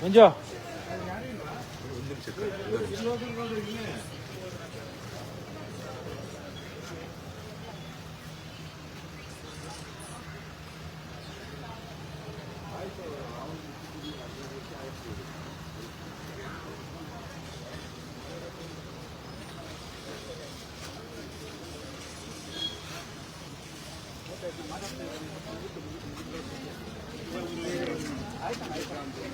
먼저. Thank you.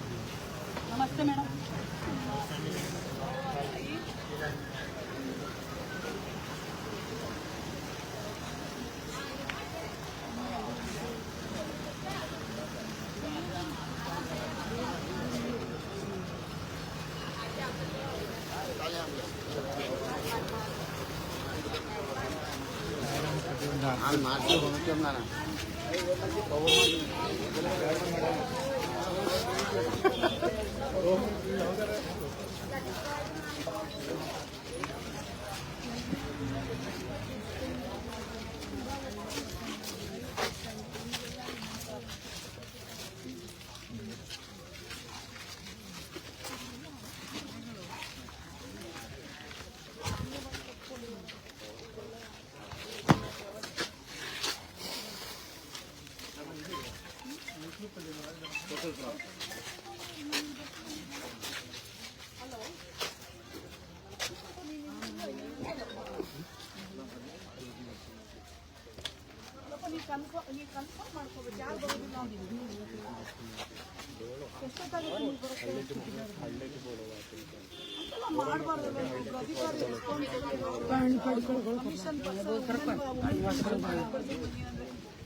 ಸ್ವಲ್ಪ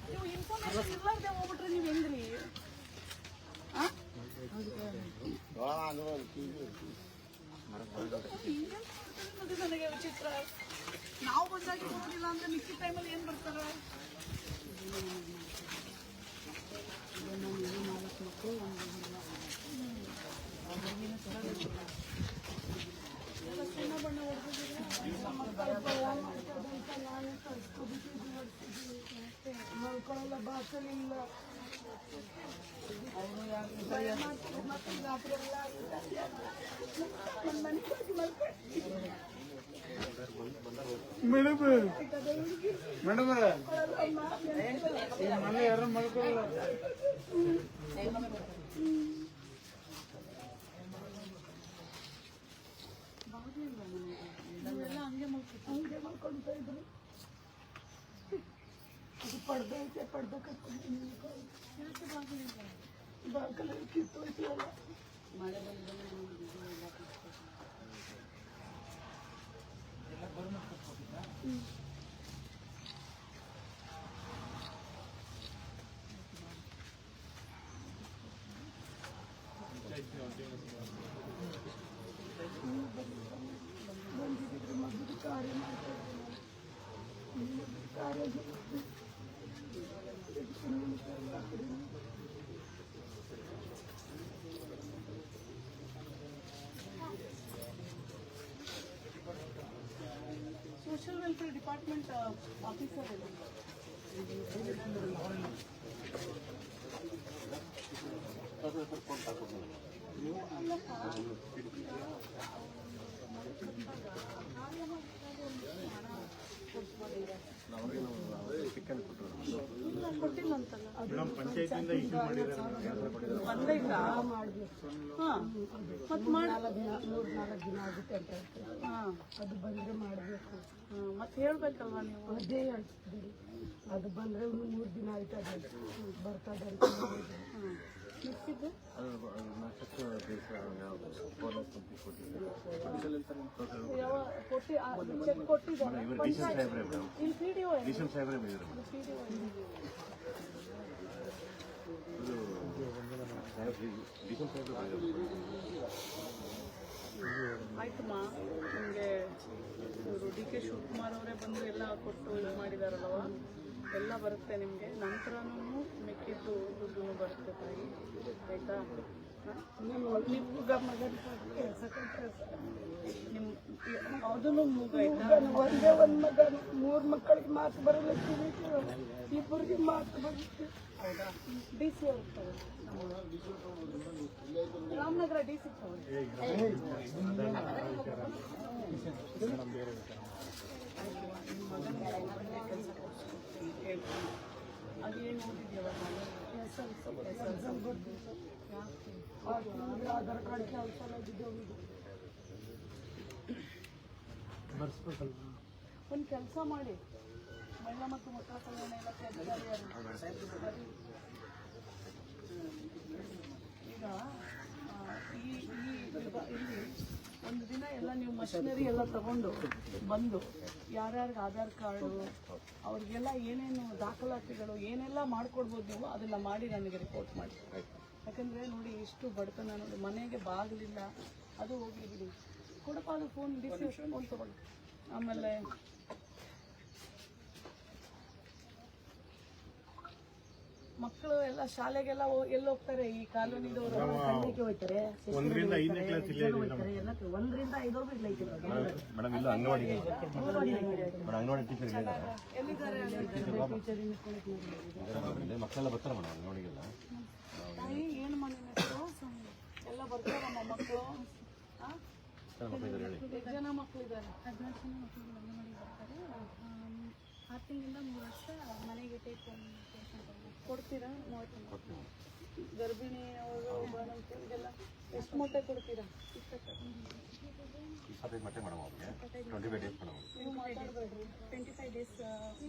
ನೀವು information ನೀವು ನಾವು ಬಂದಾಗ ನೋಡಿಲ್ಲ ಅಂದ್ರೆ ಮಿಕ್ಕಿ ಟೈಮಲ್ಲಿ ಏನ್ ಬರ್ತಾರೆ ಹೋಗಿ ಮಲ್ಕೊಳ್ತೀನಿ. ಮೇಡಮ್ ಹುಡುಗಿ ಮೇಡಮ್ ಅಮ್ಮ, ಈ ಮನೆ ಯಾರು ಮಾಡ್ಕೊಳ್ಳಲ್ಲ ಹಂಗೆ ಮಲ್ಕೊ ಹಂಗೆ ಮಲ್ಕೊಳ್ತಾ ಇದ್ರು ಅದು ಪಡ್ದ ಐತೆ ಸೋಷಿಯಲ್ ವೆಲ್ಫೇರ್ ಡಿಪಾರ್ಟ್ಮೆಂಟ್ ಆಫೀಸರ್ ಇದೆ ಇಲ್ಲ, ಕೊಟ್ಟಿಲ್ಲ ಅಂತಲ್ಲ ಪಂಚಾಯತಿಂದ ಇಶ್ಯೂ ಬಂದೇ ಇಲ್ಲ ಹಾ ಮತ್ ಮಾಡಿ ಮೂರ್ ನಾಲ್ಕು ದಿನ ಆಗುತ್ತೆ ಅಂತ ಹೇಳ್ತಾರೆ ಹಾ ಅದು ಬಂದ್ರೆ ಮಾಡಬೇಕು ಮತ್ತೆ ಹೇಳ್ಬೇಕಲ್ವಾ ನೀವು? ಅದೇ ಹೇಳ್ತಿದ್ದೀರಿ. ಅದು ಬಂದ್ರೆ ಮೂರು ದಿನ ಆಯ್ತದೆ. ಬರ್ತದೆ ಅಂತ ಆಯ್ತಮ್ಮ ನಿಮಗೆ ಇವರು ಡಿ ಕೆ ಶಿವಕುಮಾರ್ ಅವರೇ ಬಂದು ಎಲ್ಲ ಕೊಟ್ಟು ಇದು ಮಾಡಿದಾರಲ್ವ ಎಲ್ಲ ಬರುತ್ತೆ ನಿಮಗೆ ನಂತರನೂ ಮಿಕ್ಕಿದ್ದು ದುಡ್ಡು ಬರುತ್ತೆ ತಾಯಿ ಆಯಿತಾ ನಿಮ್ಮ ಅದನ್ನು ಮುಗಾಯ್ತಾ ಒಂದೇ ಒಂದು ಮಗ ಮೂರು ಮಕ್ಕಳಿಗೆ ಮಾತು ಬರಲ್ಲ ಇಬ್ಬರಿಗೆ ಮಾತು ಬರುತ್ತೆ ಹೌದಾ ಡಿ ಸಿ ಅವ್ರು. ರಾಮನಗರ ಡಿ ಸಿ ತಗೊಳ್ಳಿ ಅದೇನು ಓದಿದ್ಯವ ಆಧಾರ್ ಕಾರ್ಡ್ ಕೆಲಸ ಆಗಿದ್ದು ಬರ್ಸ್ಬೇಕಲ್ಲ ಒಂದು ಕೆಲಸ ಮಾಡಿ. ಮಹಿಳಾ ಮತ್ತು ಮಕ್ಕಳ ಕಲ್ಯಾಣ ಇಲಾಖೆ ಅಧಿಕಾರಿಯರು. ಈಗ ಈ ಈ, ಇಲ್ಲಿ ಒಂದು ದಿನ ಎಲ್ಲ ನೀವು ಮಷಿನರಿ ಎಲ್ಲ ತಗೊಂಡು ಬಂದು ಯಾರ್ಯಾರಿಗೆ ಆಧಾರ್ ಕಾರ್ಡು, ಅವ್ರಿಗೆಲ್ಲ ಏನೇನು ದಾಖಲಾತಿಗಳು, ಏನೆಲ್ಲ ಮಾಡ್ಕೊಡ್ಬೋದು ನೀವು ಅದನ್ನ ಮಾಡಿ ನನಗೆ ರಿಪೋರ್ಟ್ ಮಾಡಿ. ಯಾಕಂದರೆ ನೋಡಿ ಇಷ್ಟು ಬಡತನ ನೋಡಿ ಮನೆಗೆ ಬಾಗಿಲಿಲ್ಲ, ಅದು ಹೋಗಿ ಬಿಡಿ. ಕೊಡಪ್ಪ ಅದು ಫೋನ್ ಡಿ ಸಿ ಫೋನ್ ತೊಗೊಳ್ಳಿ. ಆಮೇಲೆ ಮಕ್ಕಳು ಎಲ್ಲ ಶಾಲೆಗೆಲ್ಲ ಎಲ್ಲಿ ಹೋಗ್ತಾರೆ? ಈ ಕಾಲೋನಿದವರು ಹೋಗ್ತಾರೆ ಒಂದರಿಂದ ಐದನೇ ಕ್ಲಾಸ್ ಇಲ್ಲೇ ಇದೀವಿ ನಾವು ಒಂದರಿಂದ ಐದವರೆಗೂ ಇಲ್ಲ ಐತಿ ಮೇಡಮ್ ಇಲ್ಲ ಅಂಗನವಾಡಿ ಮೇಡಮ್ ಅಂಗನವಾಡಿ ಟೀಚರ್ ಎಲ್ಲಿದ್ದಾರೆ ಇಲ್ಲಿ ಮಕ್ಕಳೆಲ್ಲ ಬರ್ತಾರೆ ಮೇಡಮ್ ಅಂಗನವಾಡಿಗೆಲ್ಲ. ತಾಯಿ ಏನು ಮನೆ ಎಲ್ಲ ಎಲ್ಲ ಬರ್ತಾರಮ್ಮ ಮಕ್ಕಳು? ಆ? ಎಷ್ಟು ಜನ ಮಕ್ಕಳಿದ್ದಾರೆ ಆರು ತಿಂಗಳಿಂದ ಮೂರು ವರ್ಷ ಕೊಡ್ತೀರಾ? ಮೂವತ್ತು ಗರ್ಭಿಣಿ ಅವರು ಎಷ್ಟು ಮೊಟ್ಟೆ ಕೊಡ್ತೀರಾ? ಇಪ್ಪತ್ತೈದು ಮಟ್ಟೆ ಮೇಡಮ್ ಅವ್ರಿಗೆ. ಟ್ವೆಂಟಿ ಫೈವ್ ಡೇಸ್ ಮೇಡಮ್ ನೀವು ಮಾತಾಡಬೇಡ್ರಿ. ಟ್ವೆಂಟಿ ಫೈವ್ ಡೇಸ್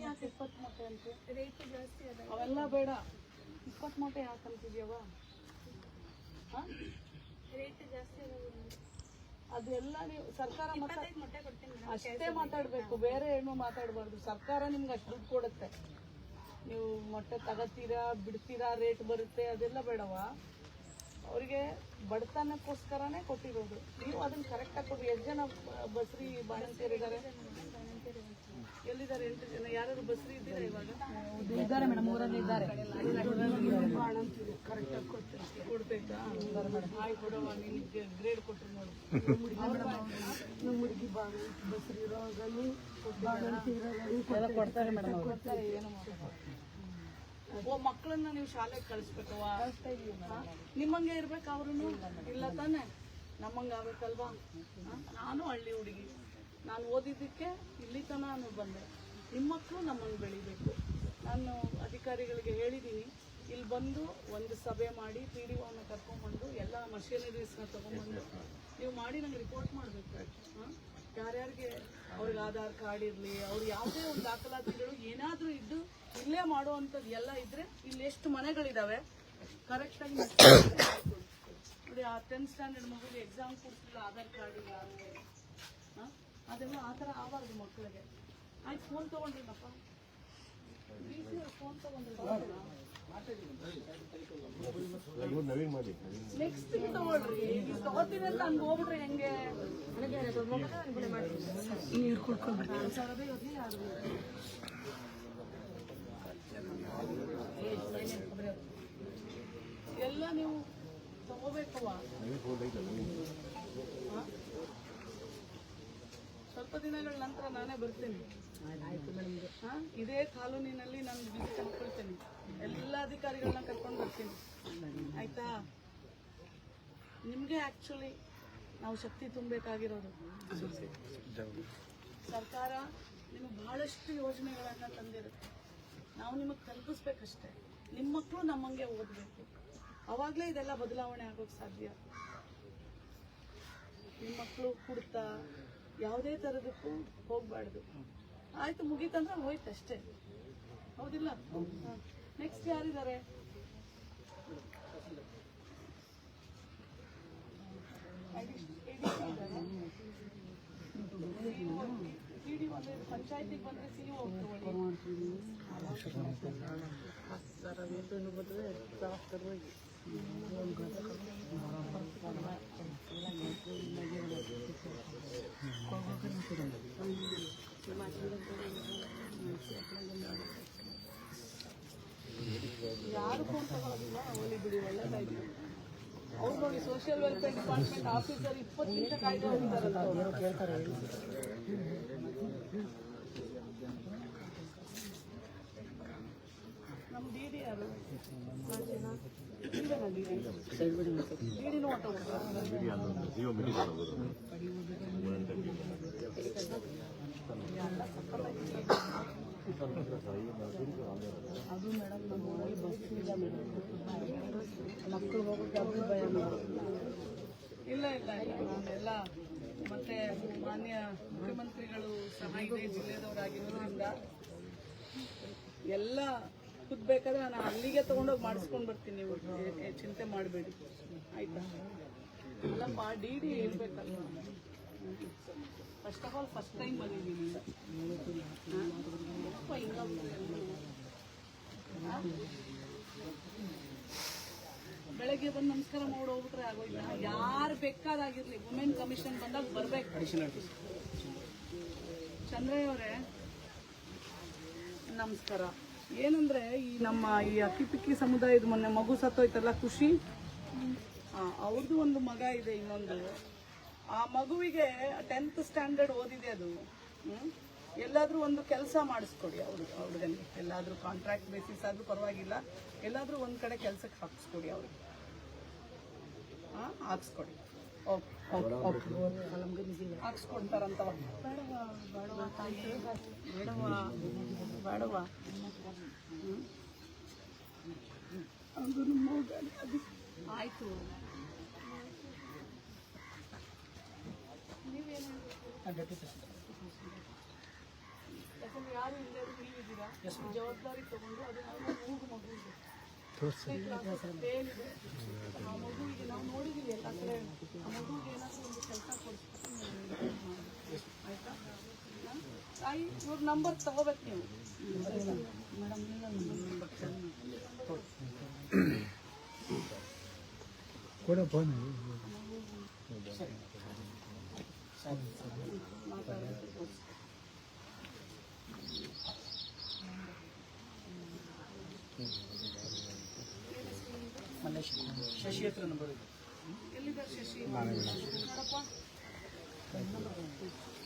ಯಾಕೆ ಇಪ್ಪತ್ತು ಮೊಟ್ಟೆ ಅಂತ ರೇಟ್ ಜಾಸ್ತಿ ಅದ ಅವೆಲ್ಲ ಬೇಡ. ಇಪ್ಪತ್ತು ಮೊಟ್ಟೆ ಯಾಕೆ ಅಂತಿದ್ಯವ ರೇಟ್ ಜಾಸ್ತಿ ಅದ ಅದೆಲ್ಲ ನೀವು ಸರ್ಕಾರ ಮಾತಾ ಮೊಟ್ಟೆ ಕೊಡ್ತೀನಿ ಅಷ್ಟೇ ಮಾತಾಡಬೇಕು. ಬೇರೆ ಏನು ಮಾತಾಡಬಾರ್ದು. ಸರ್ಕಾರ ನಿಮ್ಗೆ ಅಷ್ಟು ದುಡ್ಡು ಕೊಡುತ್ತೆ. ನೀವು ಮೊಟ್ಟೆ ತಗೋತೀರಾ ಬಿಡ್ತೀರಾ ರೇಟ್ ಬರುತ್ತೆ ಅದೆಲ್ಲ ಬೇಡವಾ? ಅವರಿಗೆ ಬಡತನಕ್ಕೋಸ್ಕರನೇ ಕೊಟ್ಟಿರೋದು. ನೀವು ಅದನ್ನ ಕರೆಕ್ಟಾಗಿ ಕೊಡಿ ಎಷ್ಟು ಜನ ಬಸ್ರಿ ಬಾಣಂತಿಯರಿದ್ದಾರೆ ಎಲ್ಲಿದ್ದಾರೆ ಎಂಟು ಜನ? ಯಾರು ಬಸ್ರಿ ಇದ್ದೀರಾ ಇವಾಗ? ಇದ್ದಾರೆ ಮೇಡಮ್ ಊರಲ್ಲಿ ಇದ್ದಾರೆ. ಕರೆಕ್ಟಾಗಿ ಕೊಡ್ತೀನಿ ಕೊಡ್ಬೇಕಾ? ಆಯ್ತು ಕೊಡವ ನಿನಗೆ ಗ್ರೇಡ್ ಕೊಟ್ಟರು ನೋಡಿ. ನಮ್ಮ ಹುಡುಗಿ ಬಾ ಬಸ್ರಿ ಇರೋಗಲ್ಲಿ ಬಾಗಂತಿ ಇರೋಗಲ್ಲಿ ಎಲ್ಲ ಕೊಡ್ತಾರೆ ಮೇಡಮ್ ಕೊಡ್ತಾರೆ ಏನು ಮಾಡೋದು? ಓ ಮಕ್ಕಳನ್ನ ನೀವು ಶಾಲೆಗೆ ಕಳಿಸ್ಬೇಕವ ನಿಮ್ಮಂಗೆ ಇರ್ಬೇಕು ಅವ್ರು ಇಲ್ಲ ತಾನೆ? ನಮ್ಮಂಗೆ ಆಗ್ಬೇಕಲ್ವಾ? ಹ? ನಾನು ಹಳ್ಳಿ ಹುಡುಗಿ. ನಾನು ಓದಿದ್ದಕ್ಕೆ ಇಲ್ಲಿ ನಾನು ಬಂದೆ. ನಿಮ್ಮ ಮಕ್ಕಳು ನಮ್ಮನ್ನು ಬೆಳಿಬೇಕು. ನಾನು ಅಧಿಕಾರಿಗಳಿಗೆ ಹೇಳಿದ್ದೀನಿ ಇಲ್ಲಿ ಬಂದು ಒಂದು ಸಭೆ ಮಾಡಿ, ಪಿ ಡಿ ಒನ್ನ ಕರ್ಕೊಂಡ್ಬಂದು, ಎಲ್ಲ ಮಷಿನರೀಸ್ನ ತಗೊಂಡ್ಬಂದು, ನೀವು ಮಾಡಿ ನಂಗೆ ರಿಪೋರ್ಟ್ ಮಾಡಬೇಕು. ಯಾರ್ಯಾರಿಗೆ? ಅವ್ರಿಗೆ ಆಧಾರ್ ಕಾರ್ಡ್ ಇರಲಿ, ಅವ್ರು ಯಾವುದೇ ಒಂದು ದಾಖಲಾತಿಗಳು ಏನಾದರೂ ಇದ್ದು ಇಲ್ಲೇ ಮಾಡುವಂಥದ್ದು ಎಲ್ಲ ಇದ್ರೆ ಇಲ್ಲಿ ಎಷ್ಟು ಮನೆಗಳಿದಾವೆ ಕರೆಕ್ಟಾಗಿ ನೋಡಿ ಆ ಟೆಂತ್ ಸ್ಟ್ಯಾಂಡರ್ಡ್ ಮಗುಗೆ ಎಕ್ಸಾಮ್ ಕೊಡ್ತಿಲ್ಲ ಆಧಾರ್ ಕಾರ್ಡ್ ಇಲ್ಲ ಅದೆಲ್ಲ ಆ ಥರ ಆಗಬಾರ್ದು ಮಕ್ಕಳಿಗೆ. ಆಯ್ತು ಫೋನ್ ತೊಗೊಂಡ್ರಿನಪ್ಪ ಫೋನ್ ತಗೊಂಡ್ರಿ ನೆಕ್ಸ್ಟ್ ತಗೊಳ್ರಿ. ನೀವು ತಗೋತೀನಿ ಅಂತ ಹಂಗೆ ಹೋಗ್ಬಿಟ್ರೆ ಹೆಂಗೆ? ನೀರು ಕುಡ್ಕೊಂಡು ಸರದೇ ಇರಲಿ ಯಾರು ಎಲ್ಲ ನೀವು ತಗೋಬೇಕವ? ಸ್ವಲ್ಪ ದಿನಗಳ ನಂತರ ನಾನೇ ಬರ್ತೀನಿ? ಇದೇ ಕಾಲೋನಿನಲ್ಲಿ ನಾನು ವಿಸಿಟ್ ಹಾಕೊಳ್ತೇನೆ ಎಲ್ಲ ಅಧಿಕಾರಿಗಳನ್ನ ಕರ್ಕೊಂಡು ಬರ್ತೀನಿ. ಆಯ್ತಾ? ನಿಮಗೆ ಆಕ್ಚುಲಿ ನಾವು ಶಕ್ತಿ ತುಂಬಬೇಕಾಗಿರೋದು. ಸರ್ಕಾರ ನಿಮಗೆ ಬಹಳಷ್ಟು ಯೋಜನೆಗಳನ್ನ ತಂದಿರುತ್ತೆ. ನಾವು ನಿಮಗೆ ತಲುಪಿಸ್ಬೇಕಷ್ಟೇ. ನಿಮ್ಮ ಮಕ್ಕಳು ನಮ್ಮಂಗೆ ಓದಬೇಕು. ಅವಾಗಲೇ ಇದೆಲ್ಲ ಬದಲಾವಣೆ ಆಗೋಕ್ಕೆ ಸಾಧ್ಯ. ನಿಮ್ಮ ಮಕ್ಕಳು ಕುಡ್ತಾ, ಯಾವುದೇ ಥರದಕ್ಕೂ ಹೋಗಬಾರ್ದು. ಆಯ್ತು, ಮುಗೀತಂದ್ರೆ ಹೋಯ್ತು ಅಷ್ಟೇ. ಹೌದಿಲ್ಲ? ನೆಕ್ಸ್ಟ್ ಯಾರಿದ್ದಾರೆ? ಪಂಚಾಯತಿಗೆ ಬಂದ್ರೆ ಸಿ ಹೋಗ್ತೇವೆ ಯಾರು ಫೋನ್ ತಗೊಳ್ಳೋದಿಲ್ಲ ಹೋಲಿ ಬಿಡಿ ಒಳ್ಳೇದಾಯ್ತು ಅವ್ರು ನೋಡಿ ಸೋಷಿಯಲ್ ವೆಲ್ಫೇರ್ ಡಿಪಾರ್ಟ್ಮೆಂಟ್ ಆಫೀಸರ್ ಇಪ್ಪತ್ತು ನಿಮಿಷ ಕಾಯ್ದೆ ಹೋಗ್ತಾರಲ್ಲ ಅವ್ರು. ನಮ್ಮ ಡಿ ಡಿ ಯಾರು ಡಿಡಿನೂ ಹೊಟ್ಟೋಗ್ಬಿಡ್ತಾರೆ ಬಿಡಿ ಅಲ್ಲೊಂದು ಜಿಯೋ ಮೀಟಿಂಗ್ ಹೋಗೋದು ಅದು ಮೇಡಮ್ ನಮ್ಮ ಊರಲ್ಲಿ ಬಸ್ ಇಲ್ಲ ಮೇಡಮ್ ಮಕ್ಕಳು ಹೋಗೋಕೆ ಅದು ಭಯ ಇಲ್ಲ ಇಲ್ಲ. ನಾನೆಲ್ಲ ಮತ್ತೆ ಮಾನ್ಯ ಮುಖ್ಯಮಂತ್ರಿಗಳು ಸಹ ಇದೇ ಜಿಲ್ಲೆದವರಾಗಿರೋದ್ರಿಂದ ಎಲ್ಲ ಕುದ್ಬೇಕಾದ್ರೆ ನಾನು ಅಲ್ಲಿಗೆ ತಗೊಂಡೋಗಿ ಮಾಡಿಸ್ಕೊಂಡು ಬರ್ತೀನಿ ನೀವು. ಚಿಂತೆ ಮಾಡಬೇಡಿ. ಆಯ್ತಾ? ಎಲ್ಲ D D ಹೇಳ್ಬೇಕಲ್ವ? First of all first time ಬಂದಿದ್ದೀನಿ. ಬೆಳಗ್ಗೆ ಬಂದು ನಮಸ್ಕಾರ ಮಾಡಿ ಹೋಗ್ಬಿಟ್ರೆ ಆಗೋಯ್ತಾ? ಯಾರು ಬೇಕಾದಾಗಿರ್ಲಿ ವುಮೆನ್ ಕಮಿಷನ್ ಬಂದಾಗ ಬರ್ಬೇಕು. ಚಂದ್ರಯ್ಯ ಅವರೇ ನಮಸ್ಕಾರ. ಏನಂದ್ರೆ ಈ ನಮ್ಮ ಈ ಅಕ್ಕಿಪಿಕ್ಕಿ ಸಮುದಾಯದ ಮೊನ್ನೆ ಮಗು ಸತ್ತೋಯ್ತಲ್ಲ ಖುಷಿ? ಅವ್ರದ್ದು ಒಂದು ಮಗ ಇದೆ ಇನ್ನೊಂದು. ಆ ಮಗುವಿಗೆ ಟೆಂತ್ ಸ್ಟ್ಯಾಂಡರ್ಡ್ ಓದಿದೆ ಅದು. ಎಲ್ಲಾದರೂ ಎಲ್ಲಾದ್ರೂ ಒಂದು ಕೆಲಸ ಮಾಡಿಸ್ಕೊಡಿ ಅವ್ರು ಅವ್ರಿಗಲ್ಲಿ. ಎಲ್ಲಾದ್ರೂ ಕಾಂಟ್ರಾಕ್ಟ್ ಬೇಸಿಸ್ ಆದ್ರೂ ಪರವಾಗಿಲ್ಲ. ಎಲ್ಲಾದ್ರೂ ಒಂದು ಕಡೆ ಕೆಲಸಕ್ಕೆ ಹಾಕಿಸ್ಕೊಡಿ ಅವ್ರಿಗೆ ಹಾಂ ಹಾಕ್ಸ್ಕೊಡಿ. Okay okay okay. ಹಾಕ್ಸ್ಕೊಡ್ತಾರಂತವ. ಬೇಡವಾ ಬೇಡವಾ. ಬೇಡವಾ? ಅದು ನಮ್ಮ ಮಗನೇ ಯಾಕಂದ್ರೆ ಯಾರು ಇಲ್ಲದೆ ನೀವಿದ್ದೀರಾ ಜವಾಬ್ದಾರಿ ತಗೊಂಡು ಅದು ಮೂಗು ಮಗು ಇದೆ ಆ ಮಗುವಿಗೆ ನಾವು ನೋಡಿದೀವಿ ಎಲ್ಲ ಕಡೆ ಆ ಮಗುವಿಗೆ ಏನಾದರೂ ಒಂದು ಕೆಲಸ ಕೊಡ್ತೀನಿ ಆಯ್ತಾ? ತಾಯಿ ನಂಬರ್ ತಗೋಬೇಕು ನೀವು ಮೇಡಮ್ ನಂಬರ್ ಎಲ್ಲಿದ್ದಾರೆ ಶಶಿ? ನೋಡಪ್ಪ ಅಲ್ಲ ಇದು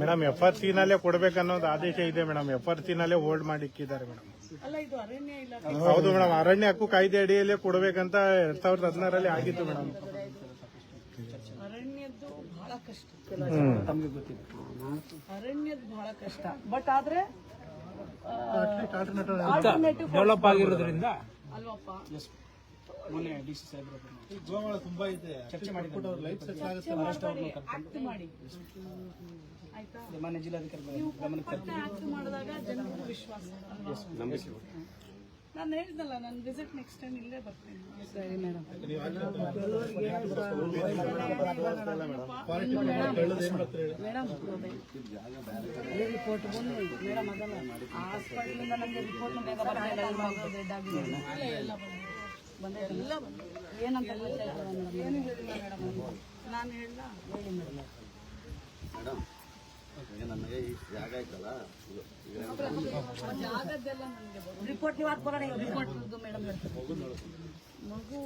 ಮೇಡಮ್ ಎಫ್ ಆರ್ ಸಿನಲ್ಲೇ ಕೊಡ್ಬೇಕನ್ನೋದು ಆದೇಶ ಇದೆ ಮೇಡಮ್. ಎಫ್ ಆರ್ ಸಿನಲ್ಲೇ ಹೋಲ್ಡ್ ಮಾಡಿ ಇಕ್ಕಿದ್ದಾರೆ ಮೇಡಮ್. ಅಲ್ಲ ಇದು ಅರಣ್ಯ ಇಲಾಖೆ. ಹೌದು ಮೇಡಮ್ ಅರಣ್ಯ ಹಕ್ಕು ಕಾಯ್ದೆ ಅಡಿಯಲ್ಲೇ ಕೊಡ್ಬೇಕಂತ ಎರಡ್ ಸಾವಿರದ ಹದಿನಾರಲ್ಲಿ ಆಗಿತ್ತು ಮೇಡಮ್. ಅರಣ್ಯದ್ದು ಬಹಳ ಕಷ್ಟ. ಅರಣ್ಯದ್ದು ಬಹಳ ಕಷ್ಟ. ಬಟ್ ಆದ್ರೆ ಡೆವಲಪ್ ಆಗಿರೋದ್ರಿಂದ ಅಲ್ವಪ್ಪ. ಈ ಗೋವಾಳ ತುಂಬಾ ಇದೆ. ಚರ್ಚೆ ಮಾಡಿ ಲೈಫ್ ಸೆಟ್ ಆಗುತ್ತೆ ಆಯ್ತಾ? ನೀವು ಪಕ್ಕ ಆಕ್ಟ್ ಮಾಡಿದಾಗ ವಿಶ್ವಾಸ? ನಾನು ಹೇಳಿದ್ನಲ್ಲ ನನ್ನ ವಿಸಿಟ್ ನೆಕ್ಸ್ಟ್ ಟೈಮ್ ಇಲ್ಲೇ ಬರ್ತೀನಿ. ಸರಿ ಮೇಡಮ್ ರಿಪೋರ್ಟ್ ಬಂದು ಮೇಡಮ್ ಅದಲ್ಲ. ಹಾಸ್ಪಿಟಲಿಂದ ನನಗೆ ರಿಪೋರ್ಟ್ ಬೇಗ ಬರ್ತಾ ಡೆಡ್ ಆಗಿದೆ ಎಲ್ಲ ಏನಂತ ನಾನು ಹೇಳ ಹೇಳಿ ಮೇಡಮ್. ಈ ಜಾಗ ಐತಲ್ಲ ರಿಪೋರ್ಟ್ ನೀವು ಹಾಕಿ ಬರೋಣ ರಿಪೋರ್ಟ್ ಮೇಡಮ್ ಮಗು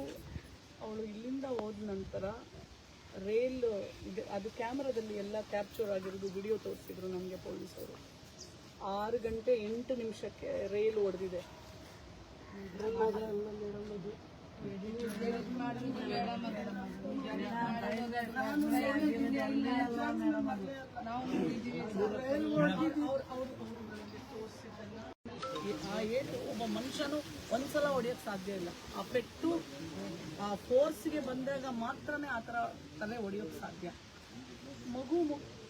ಅವಳು ಇಲ್ಲಿಂದ ಹೋದ ನಂತರ ರೈಲ್ ಇದು ಅದು ಕ್ಯಾಮ್ರಾದಲ್ಲಿ ಎಲ್ಲ ಕ್ಯಾಪ್ಚರ್ ಆಗಿರೋದು ವಿಡಿಯೋ ತೋರಿಸಿದ್ರು ನಮಗೆ ಪೊಲೀಸರು ಆರು ಗಂಟೆ ಎಂಟು ನಿಮಿಷಕ್ಕೆ ರೇಲ್ ಹೊಡೆದಿದೆ ಆ ಒಬ್ಬ ಮನುಷ್ಯನು ಒಂದ್ಸಲ ಹೊಡೆಯೋಕ್ಕೆ ಸಾಧ್ಯ ಇಲ್ಲ ಆ ಪೆಟ್ಟು ಆ ಫೋರ್ಸ್ಗೆ ಬಂದಾಗ ಮಾತ್ರನೇ ಆ ತಲೆ ಹೊಡೆಯೋಕ್ಕೆ ಸಾಧ್ಯ. ಮಗು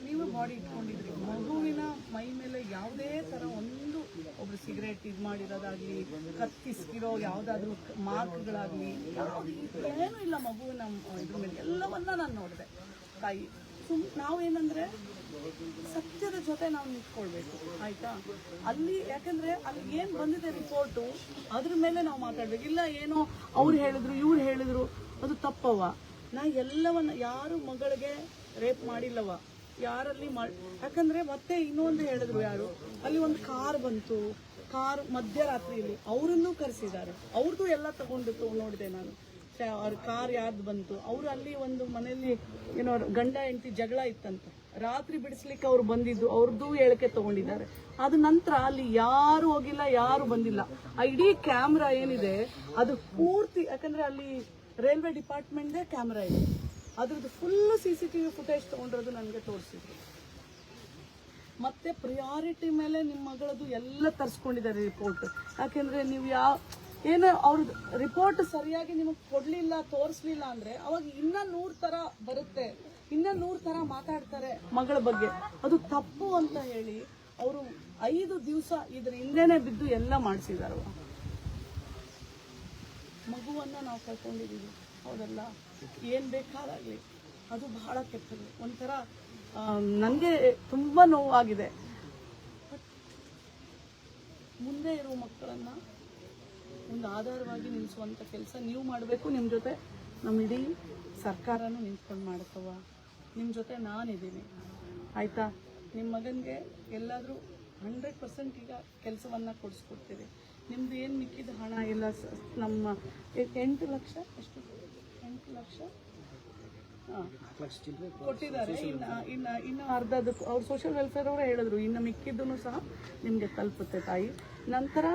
ನೀವೇ ಬಾಡಿ ಇಟ್ಕೊಂಡಿದ್ರಿ. ಮಗುವಿನ ಮೈ ಮೇಲೆ ಯಾವುದೇ ಥರ ಒಂದು ಒಬ್ರು ಸಿಗರೇಟ್ ಇದು ಮಾಡಿರೋದಾಗ್ಲಿ ಕತ್ತಿಸ್ಕಿರೋ ಯಾವುದಾದ್ರೂ ಮಾರ್ಕ್ಗಳಾಗಲಿ, ಏನೂ ಇಲ್ಲ ಮಗುವಿನ ಇದ್ರ ಮೇಲೆ. ಎಲ್ಲವನ್ನ ನಾನು ನೋಡಿದೆ. ತಾಯಿ ಸುಮ್ ನಾವೇನಂದ್ರೆ ಸತ್ಯದ ಜೊತೆ ನಾವು ನಿಂತ್ಕೊಳ್ಬೇಕು. ಆಯ್ತಾ? ಅಲ್ಲಿ ಯಾಕಂದ್ರೆ ಅಲ್ಲಿ ಏನ್ ಬಂದಿದೆ ರಿಪೋರ್ಟು ಅದ್ರ ಮೇಲೆ ನಾವು ಮಾತಾಡ್ಬೇಕು. ಇಲ್ಲ ಏನೋ ಅವ್ರು ಹೇಳಿದ್ರು, ಇವ್ರು ಹೇಳಿದ್ರು, ಅದು ತಪ್ಪವ ನಾ ಎಲ್ಲವನ್ನ ಯಾರು ಮಗಳಿಗೆ ರೇಪ್ ಮಾಡಿಲ್ಲವ? ಯಾರಲ್ಲಿ ಯಾಕಂದ್ರೆ ಮತ್ತೆ ಇನ್ನೊಂದು ಹೇಳಿದ್ರು ಯಾರು? ಅಲ್ಲಿ ಒಂದು ಕಾರ್ ಬಂತು. ಕಾರ್ ಮಧ್ಯರಾತ್ರಿಯಲ್ಲಿ ಅವರನ್ನು ಕರೆಸಿದ್ದಾರೆ. ಅವ್ರದ್ದು ಎಲ್ಲ ತಗೊಂಡಿತ್ತು ನೋಡಿದೆ ನಾನು. ಅವ್ರ ಕಾರ್ ಯಾರ್ದು ಬಂತು? ಅವ್ರು ಅಲ್ಲಿ ಒಂದು ಮನೆಯಲ್ಲಿ ಏನೋ ಗಂಡ ಹೆಂಡತಿ ಜಗಳ ಇತ್ತಂತೆ. ರಾತ್ರಿ ಬಿಡಿಸ್ಲಿಕ್ಕೆ ಅವ್ರು ಬಂದಿದ್ದು ಅವ್ರದ್ದು ಹೇಳಿಕೆ ತಗೊಂಡಿದ್ದಾರೆ. ಅದ ನಂತರ ಅಲ್ಲಿ ಯಾರು ಹೋಗಿಲ್ಲ, ಯಾರು ಬಂದಿಲ್ಲ. ಆ ಇಡೀ ಕ್ಯಾಮ್ರಾ ಏನಿದೆ, ಅದು ಪೂರ್ತಿ, ಯಾಕಂದ್ರೆ ಅಲ್ಲಿ ರೈಲ್ವೆ ಡಿಪಾರ್ಟ್ಮೆಂಟ್ದೇ ಕ್ಯಾಮ್ರಾ ಇದೆ. ಅದ್ರದ್ದು full C C T V footage ತೊಗೊಂಡಿರೋದು ನನಗೆ ತೋರಿಸಿದ್ರು. ಮತ್ತೆ ಪ್ರಿಯಾರಿಟಿ ಮೇಲೆ ನಿಮ್ಮ ಮಗಳದು ಎಲ್ಲ ತರಿಸ್ಕೊಂಡಿದ್ದಾರೆ ರಿಪೋರ್ಟ್ ಯಾಕೆಂದರೆ ನೀವು ಯಾವ ಏನು ಅವ್ರದ್ದು ರಿಪೋರ್ಟ್ ಸರಿಯಾಗಿ ನಿಮಗೆ ಕೊಡ್ಲಿಲ್ಲ, ತೋರಿಸ್ಲಿಲ್ಲ ಅಂದ್ರೆ ಅವಾಗ ಇನ್ನ ನೂರು ತರ ಬರುತ್ತೆ. ಇನ್ನ ನೂರು ತರ ಮಾತಾಡ್ತಾರೆ ಮಗಳ ಬಗ್ಗೆ. ಅದು ತಪ್ಪು ಅಂತ ಹೇಳಿ ಅವರು ಐದು ದಿವಸ ಇದ್ರ ಹಿಂದೆನೆ ಬಿದ್ದು ಎಲ್ಲ ಮಾಡಿಸಿದಾರವ ಮಗುವನ್ನ ನಾವು ಕಳ್ಕೊಂಡಿದ್ದೀವಿ ಹೌದಲ್ಲ? ಏನ್ ಬೇಕಾದಾಗಲಿ. ಅದು ಬಹಳ ಕೆಟ್ಟದ್ದು. ಒಂಥರ ನನಗೆ ತುಂಬಾ ನೋವಾಗಿದೆ. ಮುಂದೆ ಇರುವ ಮಕ್ಕಳನ್ನ ಒಂದು ಆಧಾರವಾಗಿ ನಿಲ್ಲಿಸುವಂಥ ಕೆಲಸ ನೀವು ಮಾಡಬೇಕು ನಿಮ್ಮ ಜೊತೆ. ನಮ್ಮ ಇಡೀ ಸರ್ಕಾರನೂ ನಿಂತ್ಕೊಂಡು ಮಾಡ್ತವ ನಿಮ್ಮ ಜೊತೆ ನಾನಿದ್ದೀನಿ. ಆಯಿತಾ? ನಿಮ್ಮ ಮಗನಿಗೆ ಎಲ್ಲಾದರೂ ಹಂಡ್ರೆಡ್ ಪರ್ಸೆಂಟ್ ಈಗ ಕೆಲಸವನ್ನು ಕೊಡಿಸ್ಕೊಡ್ತೀವಿ. ನಿಮ್ದು ಏನು ಮಿಕ್ಕಿದ ಹಣ ಇಲ್ಲ ನಮ್ಮ, ಎಂಟು ಲಕ್ಷ ಎಷ್ಟು? ಲಕ್ಷ ಕೊಟ್ಟಿದ್ದಾರೆ. ಇನ್ನು ಇನ್ನು ಇನ್ನು ಅರ್ಧದ ಅವ್ರು ಸೋಷಿಯಲ್ ವೆಲ್ಫೇರ್ ಅವರೇ ಹೇಳಿದ್ರು. ಇನ್ನು ಮಿಕ್ಕಿದ್ದೂ ಸಹ ನಿಮಗೆ ತಲುಪುತ್ತೆ ತಾಯಿ. ನಂತರ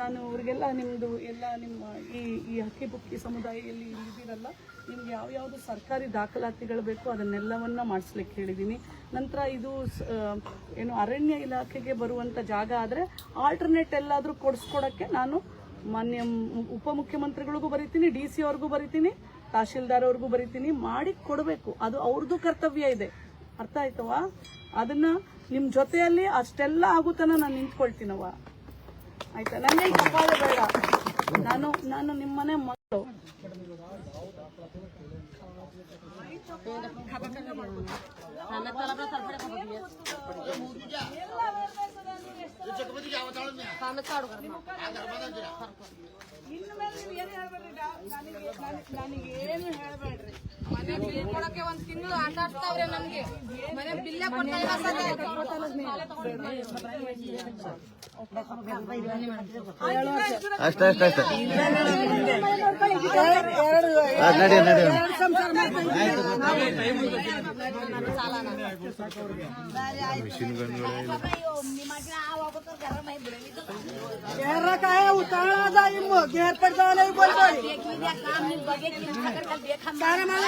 ನಾನು ಅವ್ರಿಗೆಲ್ಲ ನಿಮ್ಮದು ಎಲ್ಲ ನಿಮ್ಮ ಈ ಈ ಹಕ್ಕಿ ಬುಕ್ಕಿ ಸಮುದಾಯದಲ್ಲಿ ಇಲ್ಲಿದ್ದೀರಲ್ಲ ನಿಮ್ಗೆ ಯಾವ್ಯಾವುದು ಸರ್ಕಾರಿ ದಾಖಲಾತಿಗಳು ಬೇಕು ಅದನ್ನೆಲ್ಲವನ್ನ ಮಾಡಿಸ್ಲಿಕ್ಕೆ ಹೇಳಿದ್ದೀನಿ. ನಂತರ ಇದು ಏನು ಅರಣ್ಯ ಇಲಾಖೆಗೆ ಬರುವಂಥ ಜಾಗ ಆದರೆ ಆಲ್ಟರ್ನೇಟ್ ಎಲ್ಲಾದರೂ ಕೊಡಿಸ್ಕೊಡೋಕ್ಕೆ ನಾನು ಮಾನ್ಯ ಉಪಮುಖ್ಯಮಂತ್ರಿಗಳಿಗೂ ಬರೀತೀನಿ ಡಿ ಸಿ ಅವ್ರಿಗೂ ಬರೀತೀನಿ. ತಹಶೀಲ್ದಾರ್ ಅವ್ರಿಗೂ ಬರೀತೀನಿ ಮಾಡಿ ಕೊಡಬೇಕು. ಅದು ಅವ್ರದ್ದು ಕರ್ತವ್ಯ ಇದೆ. ಅರ್ಥ ಆಯ್ತವ ಅದನ್ನ ನಿಮ್ ಜೊತೆಯಲ್ಲಿ ಅಷ್ಟೆಲ್ಲ ಆಗುತ್ತನ ನಾನು ನಿಂತ್ಕೊಳ್ತೀನವ ಆಯ್ತಾ? ನನಗೆ ಬೇಡ. ನಾನು ನಾನು ನಿಮ್ಮನೆ ಮಗಳು ಮೇಲೆ ನೀವು ಏನು ಹೇಳ್ಬೇಡ್ರಿ ನನಗೆ ಏನು ಹೇಳ್ಬೇಡ್ರಿ ಮನೆ ಬಿಲ್ ಕೊಡಕ್ಕೆ ಒಂದ್ ತಿಂಗಳು ಆಟ ಆಡ್ತಾವ್ರೆ ನಮ್ಗೆ ಮನೆ ಬಿಲ್ಲ ಕೊಡ್ತಾ ಇಲ್ಲ ಸರ್. ಅಷ್ಟ ಅಷ್ಟ ಅಷ್ಟ ನಡಿ ನಡಿ घेर काय उताळा जाई मग घेर पडतावाला बोलतोय सारे मला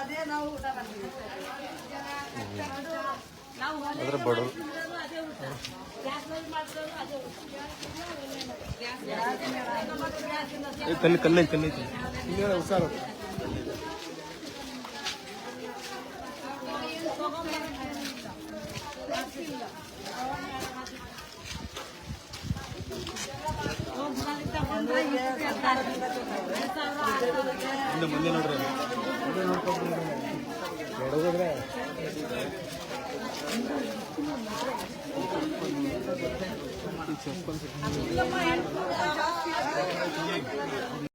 ಅದೇ ನಾವು ಊಟ ಮಾಡ್ತೀವಿ ಅದ್ರ ಬಡವ್ರು ಏ, ಕಲ್ಲು ಕಲ್ಲು ಕಲ್ಲು ಐತಿ ಮುಂದೆ ಮುಂದೆ ನೋಡ್ರಿ Thank you.